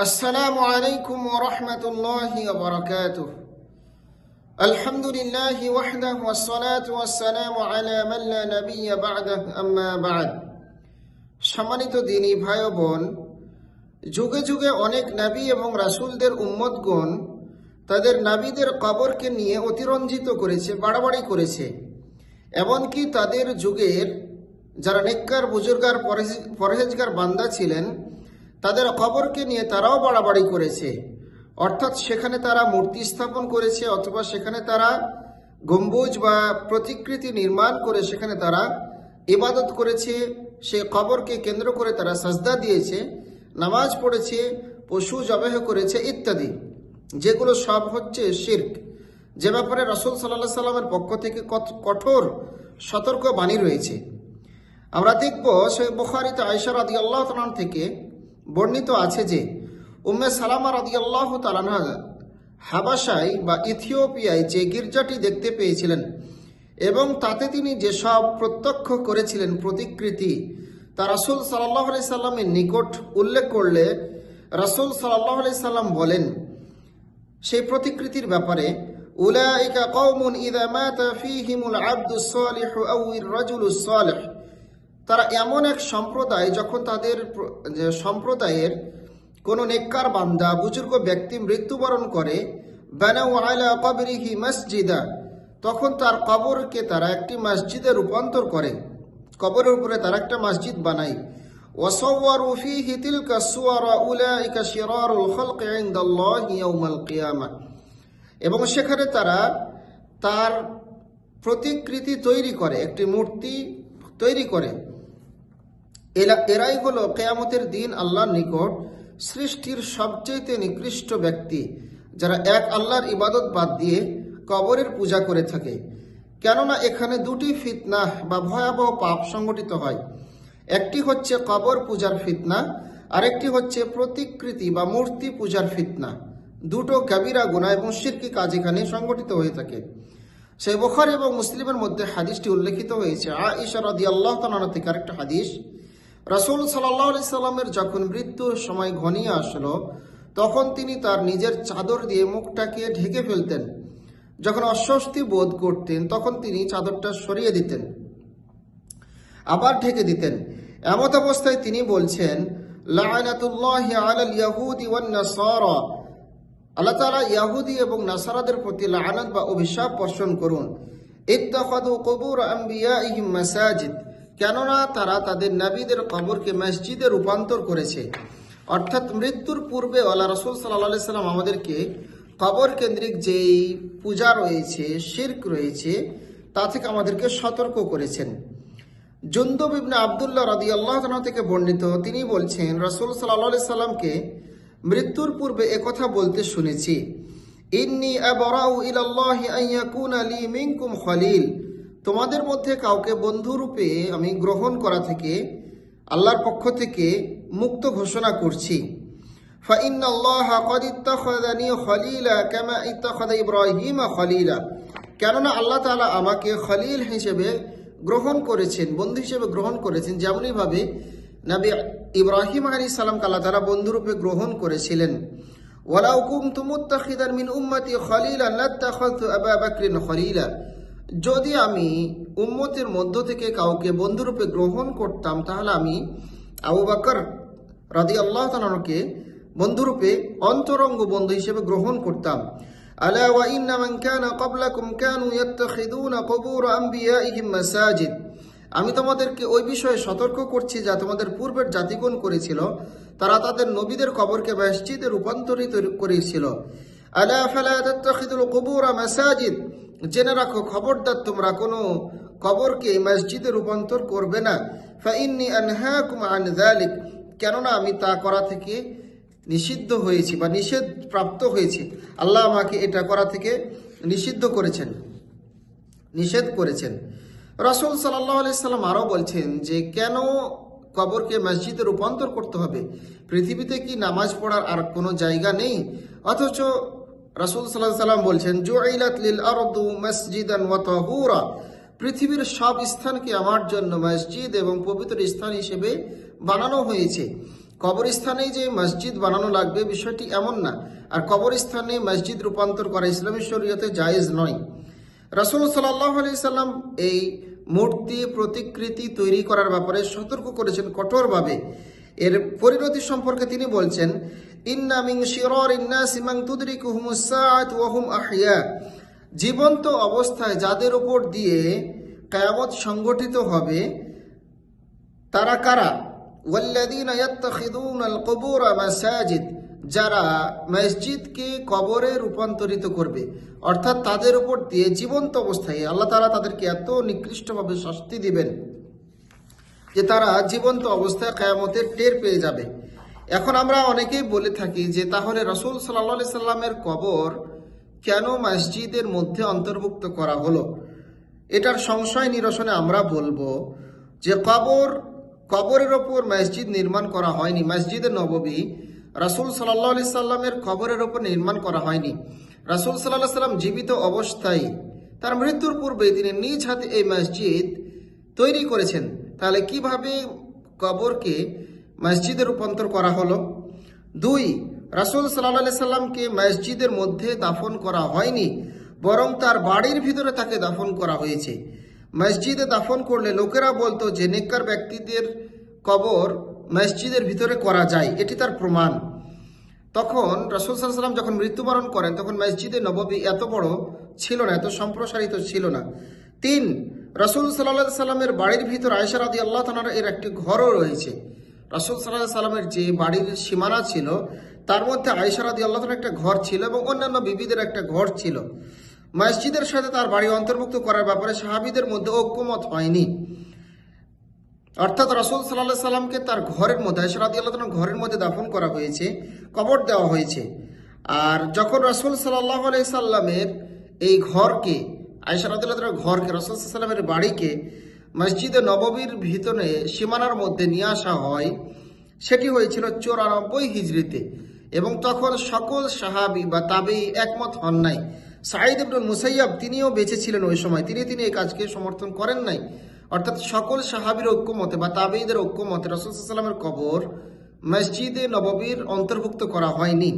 السلام عليكم ورحمة الله وبركاته الحمد لله وحده والصلاة والسلام على من لا نبي بعده أما بعد সম্মানিত দিনী ভাই ও বোন যুগে যুগে অনেক নাবী এবং রাসূলদের উম্মতগণ তাদের নাবীদের কবরকে নিয়ে অতিরঞ্জিত করেছে বাড়াবাড়ি করেছে এমনকি তাদের যুগের যারা নেককার বুজুর্গার পরহেজ- পরহেজগার বান্দা ছিলেন তাদের কবরকে নিয়ে তারাও বাড়াবাড়ি করেছে। অর্থাৎ সেখানে তারা মূর্তি স্থাপন করেছে অথবা সেখানে তারা গম্বুজ বা প্রতিকৃতি নির্মাণ করে সেখানে তারা ইবাদত করেছে। সে কবরকে কেন্দ্র করে তারা সাজদা দিয়েছে, নামাজ পড়েছে, পশু জবাহ করেছে ইত্যাদি, যেগুলো সব হচ্ছে শির্ক। যে ব্যাপারে রসুল সাল্লাহ সাল্লামের পক্ষ থেকে কঠোর সতর্ক বাণী রয়েছে। আমরা দেখব সে বুখারিতে আয়সা রাদি আল্লাহ থেকে বর্ণিত আছে যে উম্মে সালামা রাদি আল্লাহ তালানহা হাবাসায় বা ইথিওপিয়ায় যে গির্জাটি দেখতে পেয়েছিলেন এবং তাতে তিনি যেসব প্রত্যক্ষ করেছিলেন প্রতিকৃতি, তা রাসুল সাল্লাহ আলি সাল্লামের নিকট উল্লেখ করলে রাসুল সাল্লাহ আলি সাল্লাম বলেন, সেই প্রতিকৃতির ব্যাপারে, উলাইকা কওমুন ইদা মাতা ফীহিমুল আবদুস সালিহু আও রাজুলুস সালিহ। তারা এমন এক সম্প্রদায় যখন তাদের সম্প্রদায়ের কোনো নেককার বান্দা, বুজুর্গ ব্যক্তি মৃত্যুবরণ করে মসজিদা, তখন তার কবরকে তারা একটি মসজিদে রূপান্তর করে। কবরের উপরে তারা একটা মসজিদ বানায়। এবং সেখানে তারা তার প্রতিকৃতি তৈরি করে, একটি মূর্তি তৈরি করে। এরা- এরাই হলো কেয়ামতের দিন আল্লাহর নিকট সৃষ্টির সবচেয়ে নিকৃষ্ট ব্যক্তি, যারা এক আল্লাহর ইবাদত বাদ দিয়ে কবরের পূজা করে থাকে। কেননা এখানে দুটি ফিতনা বা ভয়াবহ পাপ সংগঠিত হয়। একটি হচ্ছে কবর পূজার ফিতনা, আরেকটি হচ্ছে প্রতিকৃতি বা মূর্তি পূজার ফিতনা। দুটো কাবিরা গুণা এবং শিরকি কাজ এখানে সংগঠিত হয়ে থাকে। সেই বুখার এবং মুসলিমের মধ্যে হাদিসটি উল্লেখিত হয়েছে। আইসা রাদি আল্লাহ তালানা থেকে আরেকটা হাদিস। রাসুল সাল্লাহ আলি সাল্লামের যখন মৃত্যুর সময় ঘনিয়ে আসলো, তখন তিনি তার নিজের চাদর দিয়ে মুখটাকে ঢেকে ফেলতেন। যখন অস্বস্তি বোধ করতেন, তখন তিনি চাদরটা সরিয়ে দিতেন, আবার ঢেকে দিতেন। এমত অবস্থায় তিনি বলছেন আল্লাহ তাআলা ইয়াহুদি এবং নাসারাদের প্রতি লাআনাত বা অভিশাপ বর্ষণ করুন। ইত্তাখাদু কুবুর আম্বিয়াইহিম মাসাজিদ। কেননা তারা তাদের নবীদের কবরকে মসজিদে রূপান্তর করেছে। অর্থাৎ মৃত্যুর পূর্বে আল্লাহ রসুল সাল্লাহ সাল্লাম আমাদেরকে কবর কেন্দ্রিক যেই পূজা রয়েছে, শির্ক রয়েছে, তা থেকে আমাদেরকে সতর্ক করেছেন। জুন্দব ইবনে আবদুল্লাহ রাদি আল্লাহ থেকে বর্ণিত, তিনি বলছেন, রাসুল সাল্লাহ সাল্লামকে মৃত্যুর পূর্বে একথা বলতে শুনেছি, ইন্নি আবরাউ ইলাল্লাহি আন ইয়াকুনা লি মিনকুম খলিল। তোমাদের মধ্যে কাউকে বন্ধুরূপে আমি গ্রহণ করা থেকে আল্লাহর পক্ষ থেকে মুক্ত ঘোষণা করছি فإن الله قد اتخذني خليلا كما اتخذ إبراهيم خليلا কেননা আল্লাহ তাআলা আমাকে খলিল হিসেবে গ্রহণ করেছেন বন্ধু হিসেবে গ্রহণ করেছেন যেমনই ভাবে নবী ইব্রাহিম আলী সালামকে আল্লাহ তাআলা বন্ধুরূপে গ্রহণ করেছিলেন ওয়ালাউ কুনতু মুত্তাখিদান মিন উম্মতি খলিলান লাত্তাখাযতু আবা বকরিন খলিলা যদি আমি উম্মতের মধ্য থেকে কাউকে বন্ধুরূপে গ্রহণ করতাম, তাহলে আমি আবু বাকর রাদি আল্লাহ তালাকে বন্ধুরূপে অন্তরঙ্গ বন্ধু হিসেবে গ্রহণ করতাম। ওয়া আমি তোমাদেরকে ওই বিষয়ে সতর্ক করছি যা তোমাদের পূর্বের জাতিগণ করেছিল। তারা তাদের নবীদের কবরকে মসজিদে রূপান্তরিত করেছিল। আলা ফালা তাত্তাখিদুল কুবুর মাসাজিদ। জেনে রাখো, খবরদার তোমরা কোনো কবরকে মসজিদে রূপান্তর করবে না। ফাইন্নি আনহাকুম আন কেননা আমি তা করা থেকে নিষিদ্ধ হয়েছি বা নিষেধ প্রাপ্ত হয়েছি। আল্লাহ আমাকে এটা করা থেকে নিষিদ্ধ করেছেন, নিষেধ করেছেন। রাসুল সাল্লাহ সাল্লাম আরও বলছেন যে, কেন কবরকে মসজিদে রূপান্তর করতে হবে? পৃথিবীতে কি নামাজ পড়ার আর কোনো জায়গা নেই? অথচ রাসুল সাল্লাহ সাল্লাম বলছেন জুইলাত লিল আরদু মসজিদান ওয়া পৃথিবীর সব স্থানকে আমার জন্য মসজিদ এবং পবিত্র স্থান হিসেবে বানানো হয়েছে। কবরস্থানে যে মসজিদ বানানো লাগবে বিষয়টি এমন না। আর কবরস্থানে মসজিদ রূপান্তর করা ইসলামী শরীয়তে জায়েজ নয়। রাসুল সাল্লাহ আলি সাল্লাম এই মূর্তি প্রতিকৃতি তৈরি করার ব্যাপারে সতর্ক করেছেন কঠোরভাবে। এর পরিণতি সম্পর্কে তিনি বলছেন ইন্না মিং শিরর ইন্না সিমাং তুদরিক হুমুসাত ওহুম আহিয়া জীবন্ত অবস্থায় যাদের উপর দিয়ে কায়ামত সংগঠিত হবে, তারা কারা? ওয়াল্লাযীনা ইয়াত্তাখিযুনা আল কুবুর মাসাজিদ যারা মসজিদকে কবরে রূপান্তরিত করবে, অর্থাৎ তাদের উপর দিয়ে জীবন্ত অবস্থায় আল্লাহ তাআলা তাদেরকে এত নিকৃষ্টভাবে শাস্তি দিবেন যে তারা জীবন্ত অবস্থায় কায়ামতের টের পেয়ে যাবে। এখন আমরা অনেকেই বলে থাকি যে তাহলে রসুল সাল্লা সাল্লামের কবর কেন মসজিদের মধ্যে অন্তর্ভুক্ত করা হলো? এটার সংশয় নিরসনে আমরা বলব যে কবর, কবরের ওপর মসজিদ নির্মাণ করা হয়নি। মসজিদে নববী রাসুল সাল্লা সাল্লামের কবরের ওপর নির্মাণ করা হয়নি। রাসুল সাল্লাহ সাল্লাম জীবিত অবস্থায় তার মৃত্যুর পূর্বে তিনি নিজ হাতে এই মসজিদ তৈরি করেছেন। তাহলে কীভাবে কবরকে মসজিদে রূপান্তর করা হলো। দুই, রাসুল সাল্লাহ সাল্লামকে মসজিদের মধ্যে দাফন করা হয়নি, বরং তার বাড়ির ভিতরে তাকে দাফন করা হয়েছে। মসজিদে দাফন করলে লোকেরা বলতো যে নেককার ব্যক্তিদের কবর মসজিদের ভিতরে করা যায়, এটি তার প্রমাণ। তখন রসুল সাল্লাম যখন মৃত্যুবরণ করেন, তখন মসজিদে নববী এত বড় ছিল না, এত সম্প্রসারিত ছিল না। তিন, রসুল সাল্লাহ সাল্লামের বাড়ির ভিতর আয়সারাদি আল্লাহ তালার এর একটি ঘরও রয়েছে। রসুল সাল্লাহ সাল্লামের যে বাড়ির সীমানা ছিল, তার মধ্যে আয়সারাদি আল্লাহ তালার একটা ঘর ছিল এবং অন্যান্য বিবিদের একটা ঘর ছিল। মসজিদের সাথে তার বাড়ি অন্তর্ভুক্ত করার ব্যাপারে সাহাবিদের মধ্যে ঐক্যমত হয়নি। অর্থাৎ রসুল সাল্লাহ সাল্লামকে তার ঘরের মধ্যে আয়সারাদি আল্লাহ ঘরের মধ্যে দাফন করা হয়েছে, কবর দেওয়া হয়েছে। আর যখন রসুল সাল্লাহ আলাই সাল্লামের এই ঘরকে আয়সারাদুল্লাহ ঘরকে, রসুল সাল্লামের বাড়িকে মসজিদে নববীর ভিতরে সীমানার মধ্যে নিয়ে আসা হয়, সেটি হয়েছিল চৌরানব্বই হিজড়িতে। এবং তখন সকল সাহাবি বা তাবেই একমত হন নাই। সাঈদ ইবনুল মুসাইয়াব তিনিও বেঁচে ছিলেন ওই সময়। তিনি তিনি এই কাজকে সমর্থন করেন নাই। অর্থাৎ সকল সাহাবির ঐক্যমতে বা তাবেইদের ঐক্যমতে রসুল কবর মসজিদে নববীর অন্তর্ভুক্ত করা হয়নি।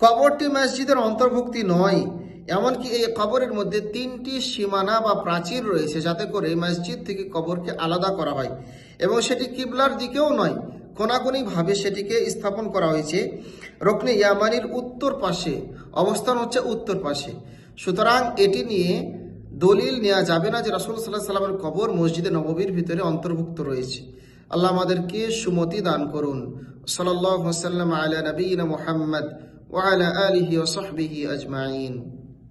কবরটি মসজিদের অন্তর্ভুক্তি নয় এমনকি এই কবরের মধ্যে তিনটি সীমানা বা প্রাচীর রয়েছে যাতে করে মসজিদ থেকে কবরকে আলাদা করা হয়। এবং সেটি কিবলার দিকেও নয়, কোনাকুনিভাবে সেটিকে স্থাপন করা হয়েছে। রকনে ইয়ামানির উত্তর পাশে, অবস্থান হচ্ছে উত্তর পাশে। সুতরাং এটি নিয়ে দলিল নেওয়া যাবে না যে রাসুল সাল্লাহ সাল্লামের কবর মসজিদে নববীর ভিতরে অন্তর্ভুক্ত রয়েছে। আল্লাহ আমাদেরকে সুমতি দান করুন। সাল্লাহ সাল্লাম আলা নবীন মোহাম্মদ ওয়ালা আলিহি ওসহবিহি আজমাইন।